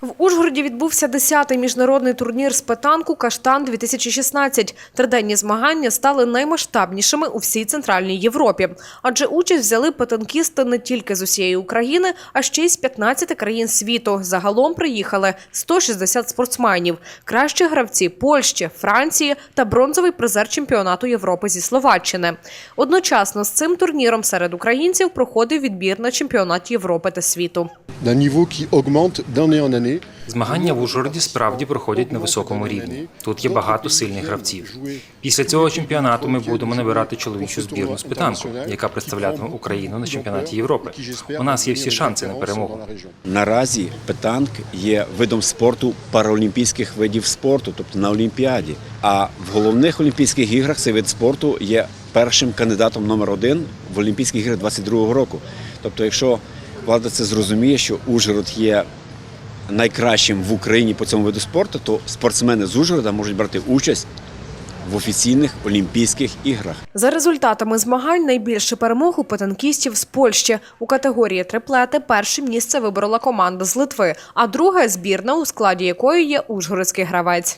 В Ужгороді відбувся 10-й міжнародний турнір з петанку Каштан 2016 Триденні змагання стали наймасштабнішими у всій центральній Європі, адже участь взяли петанкісти не тільки з усієї України, а ще й з 15 країн світу. Загалом приїхали 160 спортсменів, кращі гравці Польщі, Франції та бронзовий призер чемпіонату Європи зі Словаччини. Одночасно з цим турніром серед українців проходив відбір на чемпіонат Європи та світу. qui augmente d'année en année. Змагання в Ужгороді справді проходять на високому рівні. Тут є багато сильних гравців. Після цього чемпіонату ми будемо набирати чоловічу збірну з питанку, яка представлятиме Україну на чемпіонаті Європи. У нас є всі шанси на перемогу. Наразі питанк є видом спорту параолімпійських видів спорту, тобто на Олімпіаді. А в головних Олімпійських іграх цей вид спорту є першим кандидатом номер один в Олімпійських іграх 22-го року. Тобто, якщо влада це зрозуміє, що Ужгород є найкращим в Україні по цьому виду спорту, то спортсмени з Ужгорода можуть брати участь в офіційних Олімпійських іграх. За результатами змагань найбільше перемог у петанкістів з Польщі. У категорії триплети перше місце виборола команда з Литви, а друга збірна, у складі якої є ужгородський гравець.